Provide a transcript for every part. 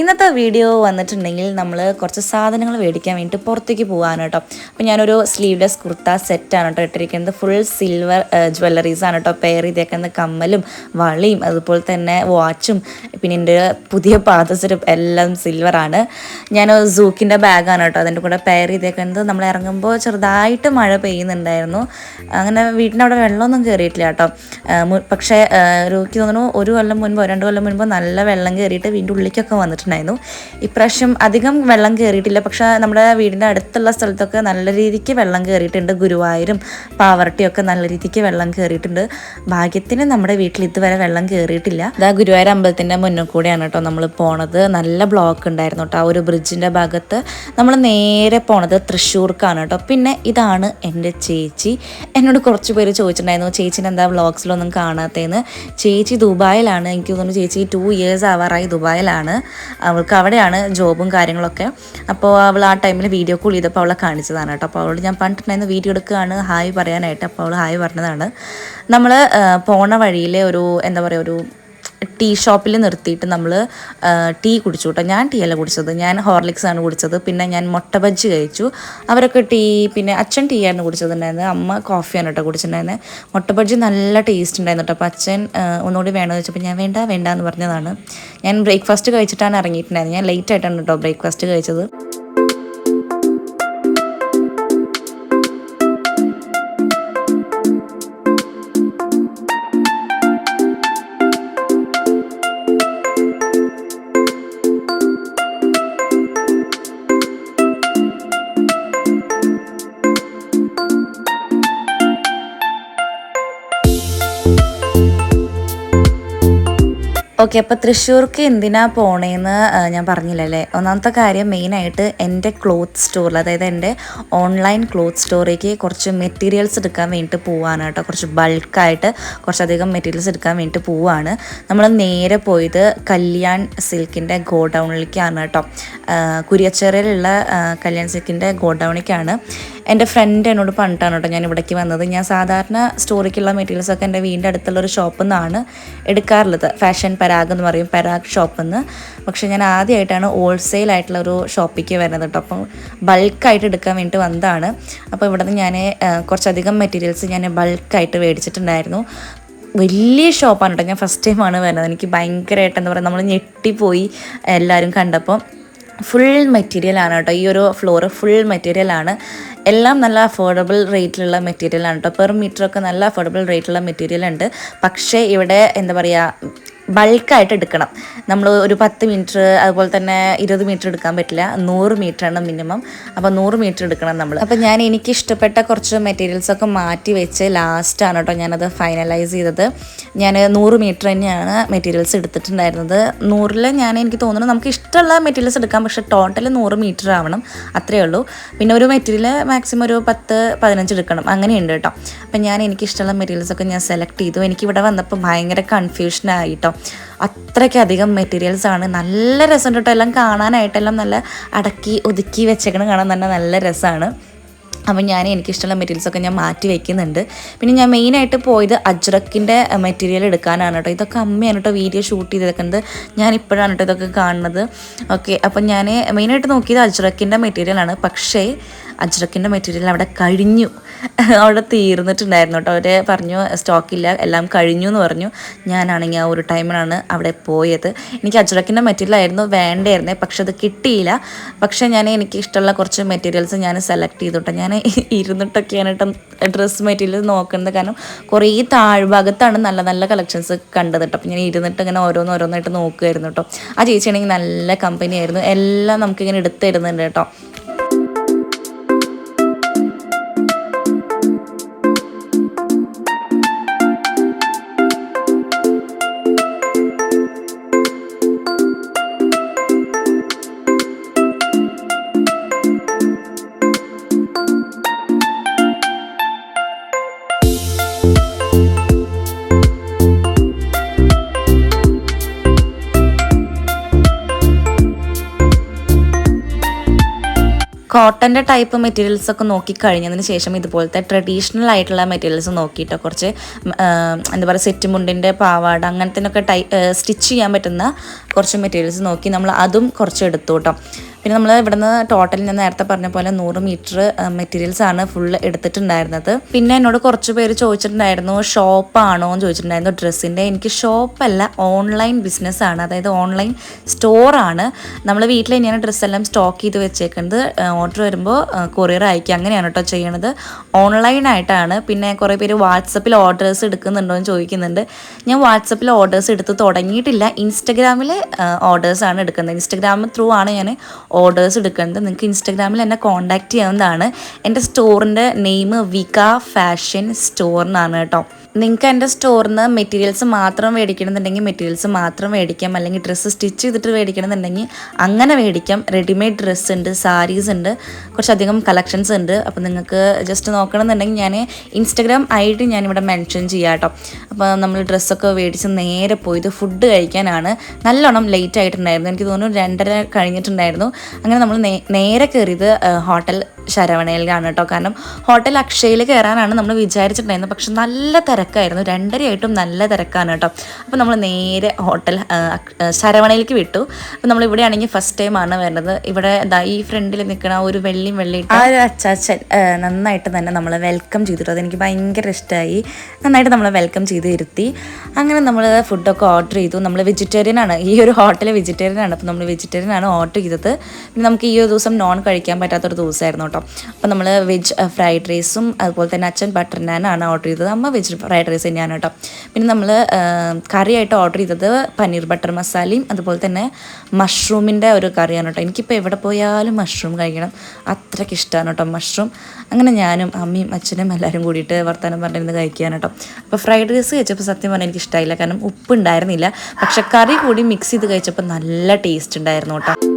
ഇന്നത്തെ വീഡിയോ വന്നിട്ടുണ്ടെങ്കിൽ നമ്മൾ കുറച്ച് സാധനങ്ങൾ മേടിക്കാൻ വേണ്ടിയിട്ട് പുറത്തേക്ക് പോകാനാണ് കേട്ടോ. അപ്പോൾ ഞാനൊരു സ്ലീവ്ലെസ് കുർത്ത സെറ്റാണ് കേട്ടോ ഇട്ടിരിക്കുന്നത്. ഫുൾ സിൽവർ ജ്വല്ലറീസ് ആണ് കേട്ടോ. പെയർ ചെയ്തേക്കുന്ന കമ്മലും വളയും അതുപോലെ തന്നെ വാച്ചും പിന്നെ എന്റെ പുതിയ പാദസരും എല്ലാം സിൽവറാണ് ഞാൻ സൂക്കിന്റെ ബാഗാണ് കേട്ടോ അതിന്റെ കൂടെ പെയർ ചെയ്തേക്കുന്നത്. നമ്മൾ ഇറങ്ങുമ്പോൾ ചെറുതായിട്ട് മഴ പെയ്യുന്നുണ്ടായിരുന്നു. അങ്ങനെ വീട്ടിനവിടെ വെള്ളമൊന്നും കയറിയിട്ടില്ല കേട്ടോ. പക്ഷേ രൂക്ക് തോന്നുന്നു ഒരു കൊല്ലം മുൻപോ രണ്ട് കൊല്ലം മുൻപോ നല്ല വെള്ളം കയറിയിട്ട് വീണ്ടും ഉള്ളിലേക്കൊക്കെ വന്നിട്ടുണ്ടായിരുന്നു ഇപ്രാവശ്യം അധികം വെള്ളം കയറിയിട്ടില്ല പക്ഷേ നമ്മുടെ വീടിന്റെ അടുത്തുള്ള സ്ഥലത്തൊക്കെ നല്ല രീതിക്ക് വെള്ളം കയറിയിട്ടുണ്ട് ഗുരുവായൂരും പാവർട്ടിയൊക്കെ നല്ല രീതിക്ക് വെള്ളം കയറിയിട്ടുണ്ട് ഭാഗ്യത്തിന് നമ്മുടെ വീട്ടിൽ ഇതുവരെ വെള്ളം കയറിയിട്ടില്ല ഇതാ ഗുരുവായൂർ അമ്പലത്തിന്റെ മുന്നിൽ കൂടെയാണ് കേട്ടോ നമ്മൾ പോണത്. നല്ല ബ്ലോക്ക് ഉണ്ടായിരുന്നു കേട്ടോ. ആ ഒരു ബ്രിഡ്ജിന്റെ ഭാഗത്ത് നമ്മൾ നേരെ പോണത് തൃശ്ശൂർക്കാണ് കേട്ടോ. പിന്നെ ഇതാണ് എന്റെ ചേച്ചി. എന്നോട് കുറച്ച് പേര് ചോദിച്ചിട്ടുണ്ടായിരുന്നു ചേച്ചിന്റെ എന്താ വ്ളോഗ്സിലൊന്നും കാണാത്തതെന്ന് ചേച്ചി ദുബായിലാണ്. എനിക്ക് തോന്നുന്നു ചേച്ചി ടു ഇയേഴ്സ് ആവാറായി ദുബായിലാണ്. അവൾക്ക് അവിടെയാണ് ജോബും കാര്യങ്ങളൊക്കെ. അപ്പോൾ അവൾ ആ ടൈമിൽ വീഡിയോ കോൾ ചെയ്തപ്പോൾ അവളെ കാണിച്ചതാണ് കേട്ടോ. അപ്പോൾ അവളോട് ഞാൻ പറഞ്ഞിട്ടുണ്ടായിരുന്നു വീഡിയോ എടുക്കുകയാണ് ഹായ് പറയാനായിട്ട്. അപ്പോൾ അവൾ ഹായ് പറഞ്ഞതാണ്. നമ്മൾ പോണ വഴിയിലെ ഒരു എന്താ പറയുക ഒരു ടീ ഷോപ്പിൽ നിർത്തിയിട്ട് നമ്മൾ ടീ കുടിച്ചു കേട്ടോ. ഞാൻ ടീ അല്ല കുടിച്ചത്. ഞാൻ ഹോർലിക്സ് ആണ് കുടിച്ചത്. പിന്നെ ഞാൻ മുട്ട ബജ്ജി കഴിച്ചു. അവരൊക്കെ ടീ പിന്നെ അച്ഛൻ ടീ ആയിരുന്നു കുടിച്ചതുണ്ടായിരുന്നത് അമ്മ കോഫിയാണ് കേട്ടോ കുടിച്ചിട്ടുണ്ടായിരുന്നത് മുട്ട ബജ്ജി നല്ല ടേസ്റ്റ് ഉണ്ടായിരുന്നു കേട്ടോ. അപ്പോൾ അച്ഛൻ ഒന്നുകൂടി വേണമെന്ന് വെച്ചപ്പോൾ ഞാൻ വേണ്ട വേണ്ട എന്ന് പറഞ്ഞതാണ്. ഞാൻ ബ്രേക്ക്ഫാസ്റ്റ് കഴിച്ചിട്ടാണ് ഇറങ്ങിയിട്ടുണ്ടായിരുന്നത് ഞാൻ ലേറ്റ് ആയിട്ടാണ് കേട്ടോ ബ്രേക്ക്ഫാസ്റ്റ് കഴിച്ചത്. ഓക്കെ അപ്പോൾ തൃശ്ശൂർക്ക് എന്തിനാ പോണേന്ന് ഞാൻ പറഞ്ഞില്ലല്ലേ ഒന്നാമത്തെ കാര്യം മെയിനായിട്ട് എന്റെ ക്ലോത്ത് സ്റ്റോറിൽ അതായത് എന്റെ ഓൺലൈൻ ക്ലോത്ത് സ്റ്റോറിലേക്ക് കുറച്ച് മെറ്റീരിയൽസ് എടുക്കാൻ വേണ്ടിയിട്ട് പോവാണ് കേട്ടോ. കുറച്ച് ബൾക്കായിട്ട് കുറച്ചധികം മെറ്റീരിയൽസ് എടുക്കാൻ വേണ്ടിയിട്ട് പോവാണ്. നമ്മൾ നേരെ പോയത് കല്യാൺ സിൽക്കിന്റെ ഗോഡൗണിലേക്കാണ് കേട്ടോ. കുരിയച്ചേരയിലുള്ള കല്യാൺ സിൽക്കിന്റെ ഗോഡൗണിലേക്കാണ്. എന്റെ ഫ്രണ്ട് എന്നോട് പറഞ്ഞിട്ടാണ് കേട്ടോ ഞാൻ ഇവിടേക്ക് വന്നത്. ഞാൻ സാധാരണ സ്റ്റോറിക്കുള്ള മെറ്റീരിയൽസ് ഒക്കെ എന്റെ വീടിന്റെ അടുത്തുള്ള ഒരു ഷോപ്പിൽ നിന്നാണ് എടുക്കാറുള്ളത്. ഫാഷൻ പരാഗ് എന്ന് പറയും പരാഗ് ഷോപ്പിൽ നിന്ന് പക്ഷേ ഞാൻ ആദ്യമായിട്ടാണ് ഹോൾസെയിൽ ആയിട്ടുള്ള ഒരു ഷോപ്പിലേക്ക് വരുന്നത് കേട്ടോ. അപ്പം ബൾക്കായിട്ട് എടുക്കാൻ വേണ്ടിയിട്ട് വന്നതാണ്. അപ്പോൾ ഇവിടെ നിന്ന് ഞാൻ കുറച്ചധികം മെറ്റീരിയൽസ് ഞാൻ ബൾക്കായിട്ട് മേടിച്ചിട്ടുണ്ടായിരുന്നു. വലിയ ഷോപ്പാണ് കേട്ടോ. ഞാൻ ഫസ്റ്റ് ടൈമാണ് വരുന്നത്. എനിക്ക് ഭയങ്കരമായിട്ട് എന്താ പറയുക നമ്മൾ ഞെട്ടിപ്പോയി എല്ലാവരും കണ്ടപ്പോൾ. ഫുൾ മെറ്റീരിയൽ ആണ് കേട്ടോ. ഈ ഒരു ഫ്ലോറ് ഫുൾ മെറ്റീരിയൽ ആണ്. എല്ലാം നല്ല അഫോർഡബിൾ റേറ്റിലുള്ള മെറ്റീരിയലാണ് കേട്ടോ. പെർ മീറ്ററൊക്കെ നല്ല അഫോർഡബിൾ റേറ്റിലുള്ള മെറ്റീരിയൽ ഉണ്ട്. പക്ഷേ ഇവിടെ എന്താ പറയുക ബൾക്കായിട്ട് എടുക്കണം. നമ്മൾ ഒരു പത്ത് മീറ്റർ അതുപോലെ തന്നെ ഇരുപത് മീറ്റർ എടുക്കാൻ പറ്റില്ല. നൂറ് ആണ് മിനിമം അപ്പോൾ നൂറ് മീറ്റർ എടുക്കണം നമ്മൾ അപ്പോൾ ഞാൻ എനിക്ക് ഇഷ്ടപ്പെട്ട കുറച്ച് മെറ്റീരിയൽസ് ഒക്കെ മാറ്റി വെച്ച് ലാസ്റ്റാണ് കേട്ടോ ഞാനത് ഫൈനലൈസ് ചെയ്തത്. ഞാൻ നൂറ് മീറ്റർ തന്നെയാണ് മെറ്റീരിയൽസ് എടുത്തിട്ടുണ്ടായിരുന്നത്. നൂറിൽ ഞാൻ എനിക്ക് തോന്നുന്നു നമുക്ക് ഇഷ്ടമുള്ള മെറ്റീരിയൽസ് എടുക്കാം പക്ഷേ ടോട്ടൽ നൂറ് മീറ്റർ ആവണം. അത്രയേ ഉള്ളൂ. പിന്നെ ഒരു മെറ്റീരിയൽ മാക്സിമം ഒരു പത്ത് പതിനഞ്ച് എടുക്കണം. അങ്ങനെയുണ്ട് കേട്ടോ അപ്പം ഞാൻ എനിക്ക് ഇഷ്ടമുള്ള മെറ്റീരിയൽസ് ഒക്കെ ഞാൻ സെലക്ട് ചെയ്തു. എനിക്ക് ഇവിടെ വന്നപ്പോൾ ഭയങ്കര കൺഫ്യൂഷനായി കേട്ടോ അത്രയ്ക്കധികം മെറ്റീരിയൽസ് ആണ്. നല്ല രസമുണ്ട് കേട്ടോ. എല്ലാം കാണാനായിട്ടെല്ലാം നല്ല അടക്കി ഒതുക്കി വെച്ചേക്കണം കാണാൻ തന്നെ നല്ല രസമാണ് അപ്പം ഞാൻ എനിക്കിഷ്ടമുള്ള മെറ്റീരിയൽസൊക്കെ ഞാൻ മാറ്റി വെക്കുന്നുണ്ട്. പിന്നെ ഞാൻ മെയിനായിട്ട് പോയത് അജ്രക്കിന്റെ മെറ്റീരിയൽ എടുക്കാനാണ് കേട്ടോ. ഇതൊക്കെ അമ്മയാണ് കേട്ടോ വീഡിയോ ഷൂട്ട് ചെയ്തേക്കുന്നത് ഞാൻ ഇപ്പോഴാണ് കേട്ടോ ഇതൊക്കെ കാണുന്നത്. ഓക്കെ അപ്പം ഞാൻ മെയിനായിട്ട് നോക്കിയത് അജ്രക്കിന്റെ മെറ്റീരിയലാണ് പക്ഷേ അജ്രക്കിന്റെ മെറ്റീരിയൽ അവിടെ കഴിഞ്ഞു. അവിടെ തീർന്നിട്ടുണ്ടായിരുന്നു കേട്ടോ. അവർ പറഞ്ഞു സ്റ്റോക്കില്ല എല്ലാം കഴിഞ്ഞു എന്ന് പറഞ്ഞു. ഞാനാണെങ്കിൽ ആ ഒരു ടൈമിലാണ് അവിടെ പോയത്. എനിക്ക് അജ്രക്കിന്റെ മെറ്റീരിയൽ ആയിരുന്നു വേണ്ടായിരുന്നേ പക്ഷെ അത് കിട്ടിയില്ല. പക്ഷേ ഞാൻ എനിക്ക് ഇഷ്ടമുള്ള കുറച്ച് മെറ്റീരിയൽസ് ഞാൻ സെലക്ട് ചെയ്തു കേട്ടോ. ഞാൻ ഇരുന്നിട്ടൊക്കെയാണ് കേട്ടോ ഡ്രസ്സ് മെറ്റീരിയൽ നോക്കുന്നത്. കാരണം കുറേ താഴ്ഭാഗത്താണ് നല്ല നല്ല കളക്ഷൻസ് കണ്ടത് കേട്ടോ. അപ്പം ഞാൻ ഇരുന്നിട്ട് ഇങ്ങനെ ഓരോന്നോരോന്നായിട്ട് നോക്കുമായിരുന്നു കേട്ടോ. ആ ചേച്ചിയാണെങ്കിൽ നല്ല കമ്പനിയായിരുന്നു എല്ലാം നമുക്കിങ്ങനെ എടുത്തു തരുന്നുണ്ട് കേട്ടോ. കോട്ടന്റെ ടൈപ്പ് മെറ്റീരിയൽസ് ഒക്കെ നോക്കിക്കഴിഞ്ഞതിന് ശേഷം ഇതുപോലത്തെ ട്രഡീഷണൽ ആയിട്ടുള്ള മെറ്റീരിയൽസ് നോക്കിയിട്ട്. കുറച്ച് എന്താ പറയുക സെറ്റ് മുണ്ടിന്റെ പാവാട അങ്ങനത്തിനൊക്കെ ടൈ സ്റ്റിച്ച് ചെയ്യാൻ പറ്റുന്ന കുറച്ച് മെറ്റീരിയൽസ് നോക്കി നമ്മൾ അതും കുറച്ച് എടുത്തു കേട്ടോ. പിന്നെ നമ്മൾ ഇവിടുന്ന് ടോട്ടൽ ഞാൻ നേരത്തെ പറഞ്ഞ പോലെ നൂറ് മീറ്റർ മെറ്റീരിയൽസ് ആണ് ഫുള്ള് എടുത്തിട്ടുണ്ടായിരുന്നത്. പിന്നെ എന്നോട് കുറച്ച് പേര് ചോദിച്ചിട്ടുണ്ടായിരുന്നു ഷോപ്പാണോ എന്ന് ചോദിച്ചിട്ടുണ്ടായിരുന്നു. ഡ്രസ്സിന്റെ എനിക്ക് ഷോപ്പല്ല ഓൺലൈൻ ബിസിനസ് ആണ്. അതായത് ഓൺലൈൻ സ്റ്റോറാണ് നമ്മൾ വീട്ടിൽ തന്നെയാണ് ഡ്രസ്സെല്ലാം സ്റ്റോക്ക് ചെയ്ത് വെച്ചേക്കുന്നത് ഓർഡർ വരുമ്പോൾ കൊറിയർ അയക്കുക. അങ്ങനെയാണ് കേട്ടോ ചെയ്യണത്. ഓൺലൈനായിട്ടാണ് പിന്നെ കുറേ പേര് വാട്സപ്പിൽ ഓർഡേഴ്സ് എടുക്കുന്നുണ്ടോ എന്ന് ചോദിക്കുന്നുണ്ട്. ഞാൻ വാട്സപ്പിൽ ഓർഡേഴ്സ് എടുത്ത് തുടങ്ങിയിട്ടില്ല. ഇൻസ്റ്റഗ്രാമിൽ ഓർഡേഴ്സാണ് എടുക്കുന്നത്. ഇൻസ്റ്റഗ്രാം ത്രൂ ആണ് ഞാൻ ഓർഡേഴ്സ് എടുക്കുന്നത്. നിങ്ങൾക്ക് ഇൻസ്റ്റഗ്രാമിൽ എന്നെ കോൺടാക്റ്റ് ചെയ്യാവുന്നതാണ്. എന്റെ സ്റ്റോറിന്റെ നെയിം വിക ഫാഷൻ സ്റ്റോറിനാണ് കേട്ടോ നിങ്ങൾക്ക് എന്റെ സ്റ്റോറിൽ നിന്ന് മെറ്റീരിയൽസ് മാത്രം മേടിക്കണമെന്നുണ്ടെങ്കിൽ മെറ്റീരിയൽസ് മാത്രം മേടിക്കാം. അല്ലെങ്കിൽ ഡ്രസ്സ് സ്റ്റിച്ച് ചെയ്തിട്ട് മേടിക്കണമെന്നുണ്ടെങ്കിൽ അങ്ങനെ മേടിക്കാം. റെഡിമെയ്ഡ് ഡ്രസ്സ് ഉണ്ട് സാരീസ് ഉണ്ട് കുറച്ചധികം കളക്ഷൻസ് ഉണ്ട്. അപ്പോൾ നിങ്ങൾക്ക് ജസ്റ്റ് നോക്കണമെന്നുണ്ടെങ്കിൽ ഞാൻ ഇൻസ്റ്റഗ്രാം ഐ ഡി ഞാനിവിടെ മെൻഷൻ ചെയ്യാം കേട്ടോ. അപ്പോൾ നമ്മൾ ഡ്രസ്സൊക്കെ മേടിച്ച് നേരെ പോയത് ഫുഡ് കഴിക്കാനാണ് നല്ലോണം ലേറ്റ് ആയിട്ടുണ്ടായിരുന്നു. എനിക്ക് തോന്നുന്നു രണ്ടര കഴിഞ്ഞിട്ടുണ്ടായിരുന്നു. അങ്ങനെ നമ്മൾ നേരെ കയറിയത് ഹോട്ടൽ ശരവണയിലാണ് കേട്ടോ. കാരണം ഹോട്ടൽ അക്ഷയയിൽ കയറാനാണ് നമ്മൾ വിചാരിച്ചിട്ടുണ്ടായിരുന്നത്. പക്ഷെ നല്ല തിരക്കായിരുന്നു. രണ്ടരയായിട്ടും നല്ല തിരക്കാണ് കേട്ടോ. അപ്പോൾ നമ്മൾ നേരെ ഹോട്ടൽ ശരവണയിലേക്ക് വിട്ടു. അപ്പോൾ നമ്മൾ ഇവിടെ ആണെങ്കിൽ ഫസ്റ്റ് ടൈം ആണ് വരുന്നത്. ഇവിടെ ദാ ഈ ഫ്രണ്ടിൽ നിൽക്കുന്ന ഒരു വെള്ളിയും വെള്ളി ആ ഒരു അച്ചാച്ചൻ നന്നായിട്ട് തന്നെ നമ്മൾ വെൽക്കം ചെയ്തിട്ടു. അതെനിക്ക് ഭയങ്കര ഇഷ്ടമായി നന്നായിട്ട് നമ്മളെ വെൽക്കം ചെയ്ത് ഇരുത്തി. അങ്ങനെ നമ്മൾ ഫുഡൊക്കെ ഓർഡർ ചെയ്തു. നമ്മൾ വെജിറ്റേറിയൻ ആണ്. ഈ ഒരു ഹോട്ടൽ വെജിറ്റേറിയൻ ആണ്. അപ്പോൾ നമ്മൾ വെജിറ്റേറിയൻ ആണ് ഓർഡർ ചെയ്തത്. പിന്നെ നമുക്ക് ഈ ഒരു ദിവസം നോൺ കഴിക്കാൻ പറ്റാത്തൊരു ദിവസമായിരുന്നു അപ്പോൾ നമ്മൾ വെജ് ഫ്രൈഡ് റൈസും അതുപോലെ തന്നെ അച്ഛൻ ബട്ടർ നാനാണ് ഓർഡർ ചെയ്തത്. അമ്മ വെജ് ഫ്രൈഡ് റൈസ് തന്നെയാണ് കേട്ടോ. പിന്നെ നമ്മൾ കറിയായിട്ട് ഓർഡർ ചെയ്തത് പനീർ ബട്ടർ മസാലയും അതുപോലെ തന്നെ മഷ്റൂമിന്റെ ഒരു കറിയാണ് കേട്ടോ. എനിക്കിപ്പോൾ എവിടെ പോയാലും മഷ്റൂം കഴിക്കണം. അത്രയ്ക്ക് ഇഷ്ടമാണ് കേട്ടോ മഷ്റൂം അങ്ങനെ ഞാനും അമ്മയും അച്ഛനും എല്ലാവരും കൂടിയിട്ട് വർത്തമാനം പറഞ്ഞിരുന്ന് കഴിക്കുകയാണ് കേട്ടോ. അപ്പോൾ ഫ്രൈഡ് റൈസ് കഴിച്ചപ്പോൾ സത്യം പറഞ്ഞാൽ എനിക്ക് ഇഷ്ടമായില്ല കാരണം ഉപ്പ് ഉണ്ടായിരുന്നില്ല. പക്ഷെ കറി കൂടി മിക്സ് ചെയ്ത് കഴിച്ചപ്പോൾ നല്ല ടേസ്റ്റ് ഉണ്ടായിരുന്നു കേട്ടോ.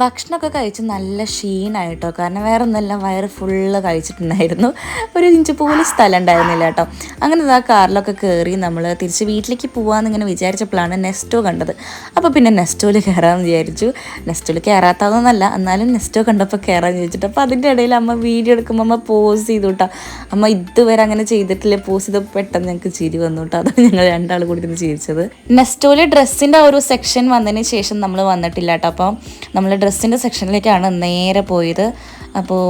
ഭക്ഷണമൊക്കെ കഴിച്ച് നല്ല ക്ഷീണമായിട്ടോ കാരണം വേറെ ഒന്നുമല്ല വയറ് ഫുള്ള് കഴിച്ചിട്ടുണ്ടായിരുന്നു. ഒരു ഇഞ്ച് പോലും സ്ഥലം ഉണ്ടായിരുന്നില്ല കേട്ടോ. അങ്ങനെ ആ കാറിലൊക്കെ കയറി നമ്മൾ തിരിച്ച് വീട്ടിലേക്ക് പോകാമെന്ന് ഇങ്ങനെ വിചാരിച്ചപ്പോഴാണ് നെസ്റ്റോ കണ്ടത്. അപ്പോൾ പിന്നെ നെസ്റ്റോയിൽ കയറാമെന്ന് വിചാരിച്ചു. നെസ്റ്റോയിൽ കയറാത്തതൊന്നല്ല എന്നാലും നെസ്റ്റോ കണ്ടപ്പോൾ കയറാമെന്ന് ചോദിച്ചിട്ട് അപ്പോൾ അതിന്റെ ഇടയിൽ അമ്മ വീഡിയോ എടുക്കുമ്പോൾ അമ്മ പോസ് ചെയ്തു കേട്ടോ അമ്മ ഇതുവരെ അങ്ങനെ ചെയ്തിട്ടില്ല പോസ് ചെയ്ത് പെട്ടെന്ന് ഞങ്ങൾക്ക് ചിരി വന്നു കേട്ടോ. അതാണ് ഞങ്ങൾ രണ്ടാൾ കൂടി ചിരിച്ചത്. നെസ്റ്റോയിൽ ഡ്രസ്സിന്റെ ഒരു സെക്ഷൻ വന്നതിന് ശേഷം നമ്മൾ വന്നിട്ടില്ല കേട്ടോ. അപ്പോൾ നമ്മൾ ഡ്രസ്സിന്റെ സെക്ഷനിലേക്കാണ് നേരെ പോയത്. അപ്പോൾ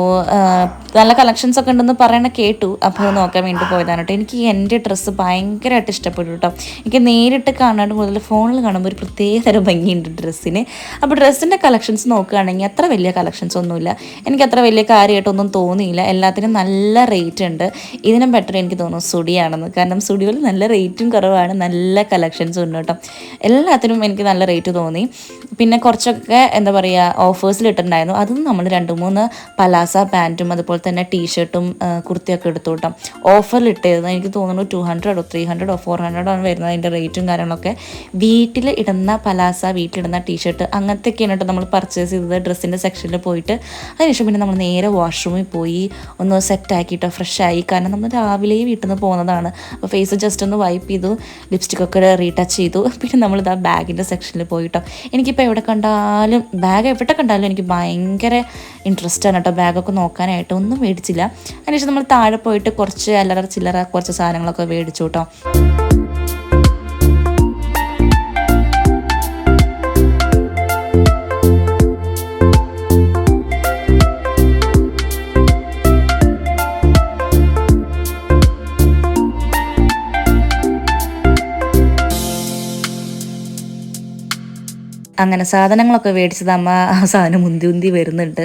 നല്ല കളക്ഷൻസ് ഒക്കെ ഉണ്ടെന്ന് പറയണ കേട്ടു. അപ്പോൾ നോക്കാൻ വേണ്ടി പോയതാണ് കേട്ടോ. എനിക്ക് എന്റെ ഡ്രസ്സ് ഭയങ്കരമായിട്ട് ഇഷ്ടപ്പെട്ടു കേട്ടോ. എനിക്ക് നേരിട്ട് കാണാണ്ട് കൂടുതൽ ഫോണിൽ കാണുമ്പോൾ ഒരു പ്രത്യേക തരം ഭംഗിയുണ്ട് ഡ്രസ്സിന്. അപ്പോൾ ഡ്രസ്സിന്റെ കളക്ഷൻസ് നോക്കുകയാണെങ്കിൽ അത്ര വലിയ കളക്ഷൻസ് ഒന്നുമില്ല. എനിക്ക് അത്ര വലിയ കാര്യമായിട്ടൊന്നും തോന്നിയില്ല. എല്ലാത്തിനും നല്ല റേറ്റ് ഉണ്ട്. ഇതിനും ബെറ്റർ എനിക്ക് തോന്നുന്നു സുഡിയാണെന്ന് കാരണം സുഡിയോയിൽ നല്ല റേറ്റും കുറവാണ്. നല്ല കളക്ഷൻസും ഉണ്ട് കേട്ടോ. എല്ലാത്തിനും എനിക്ക് നല്ല റേറ്റ് തോന്നി. പിന്നെ കുറച്ചൊക്കെ എന്താ പറയുക ഓഫേഴ്സിൽ ഇട്ടിട്ടുണ്ടായിരുന്നു അതും നമ്മൾ രണ്ട് മൂന്ന് പലാസ പാന്റും അതുപോലെ തന്നെ ടീഷർട്ടും കുർത്തിയൊക്കെ എടുത്തു ഓഫറിൽ ഇട്ടിരുന്നു എനിക്ക് തോന്നുന്നു ടു ഹൺഡ്രഡോ ത്രീ ഹൺഡ്രഡോ ഫോർ ഹൺഡ്രഡോ ആണ് വരുന്നത് അതിന്റെ റേറ്റും കാര്യങ്ങളൊക്കെ. വീട്ടിൽ ഇടുന്ന പലാസ വീട്ടിലിടുന്ന ടീഷർട്ട് അങ്ങനത്തെയൊക്കെയാണ് കേട്ടോ നമ്മൾ പർച്ചേസ് ചെയ്തത്. ഡ്രസ്സിന്റെ സെക്ഷനിൽ പോയിട്ട്. അതിനുശേഷം പിന്നെ നമ്മൾ നേരെ വാഷ്റൂമിൽ പോയി ഒന്ന് സെറ്റ് ആക്കിയിട്ടോ ഫ്രഷ് ആയി. കാരണം നമ്മൾ രാവിലെ വീട്ടിൽ നിന്ന് പോകുന്നതാണ്. അപ്പോൾ ഫേസ് ജസ്റ്റ് ഒന്ന് വൈപ്പ് ചെയ്തു ലിപ്സ്റ്റിക്കൊക്കെ റീടച്ച് ചെയ്തു. പിന്നെ നമ്മളിത് ആ ബാഗിന്റെ സെക്ഷനിൽ പോയിട്ടോ. എനിക്കിപ്പോൾ എവിടെ കണ്ടാലും ബാഗ് എവിടെ കണ്ടാലും എനിക്ക് ഭയങ്കര ഇൻട്രസ്റ്റ് ആണ് കേട്ടോ. ബാഗൊക്കെ നോക്കാനായിട്ട് ഒന്നും മേടിച്ചില്ല. അതിനുശേഷം നമ്മൾ താഴെ പോയിട്ട് കുറച്ച് അല്ലറ ചില്ലറ കുറച്ച് സാധനങ്ങളൊക്കെ മേടിച്ചു കേട്ടോ. അങ്ങനെ സാധനങ്ങളൊക്കെ മേടിച്ചത് അമ്മ ആ സാധനം മുന്തി ഉന്തി വരുന്നുണ്ട്.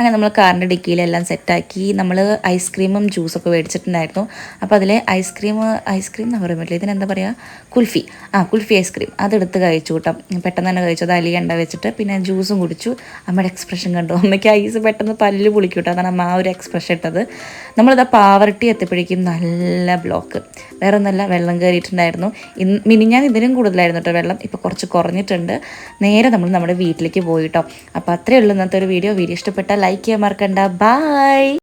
അങ്ങനെ നമ്മൾ കാറിന്റെ ഡിക്കിയിലെല്ലാം സെറ്റാക്കി നമ്മൾ ഐസ്ക്രീമും ജ്യൂസൊക്കെ മേടിച്ചിട്ടുണ്ടായിരുന്നു. അപ്പോൾ അതിലെ ഐസ്ക്രീം ഐസ്ക്രീം എന്ന് പറയാൻ പറ്റില്ല ഇതിനെന്താ പറയുക കുൽഫി. ആ കുൽഫി ഐസ്ക്രീം അതെടുത്ത് കഴിച്ചു കേട്ടോ. പെട്ടെന്ന് തന്നെ കഴിച്ചു. അത് അലിയണ്ട വെച്ചിട്ട് പിന്നെ ജ്യൂസും കുടിച്ചു. അമ്മയുടെ എക്സ്പ്രഷൻ കണ്ടു. അമ്മയ്ക്ക് ഐസ് പെട്ടെന്ന് പല്ല് പൊളിക്കും കേട്ടോ. അതാണ് അമ്മ ആ ഒരു എക്സ്പ്രഷൻ ഇട്ടത്. നമ്മളിതാ പാവർട്ടി എത്തിയപ്പോഴേക്കും നല്ല ബ്ലോക്ക് വേറെ ഒന്നല്ല വെള്ളം കയറിയിട്ടുണ്ടായിരുന്നു ഇന്ന് ഞാൻ ഇതിനും കൂടുതലായിരുന്നു കേട്ടോ വെള്ളം. ഇപ്പോൾ കുറച്ച് കുറഞ്ഞിട്ടുണ്ട്. നേരെ നമ്മൾ നമ്മുടെ വീട്ടിലേക്ക് പോയിട്ടോ അപ്പോൾ അത്രയേ ഉള്ളൂ ഇന്നത്തെ ഒരു വീഡിയോ വീഡിയോ ഇഷ്ടപ്പെട്ടാൽ ലൈക്ക് ചെയ്യാൻ മറക്കണ്ട. ബൈ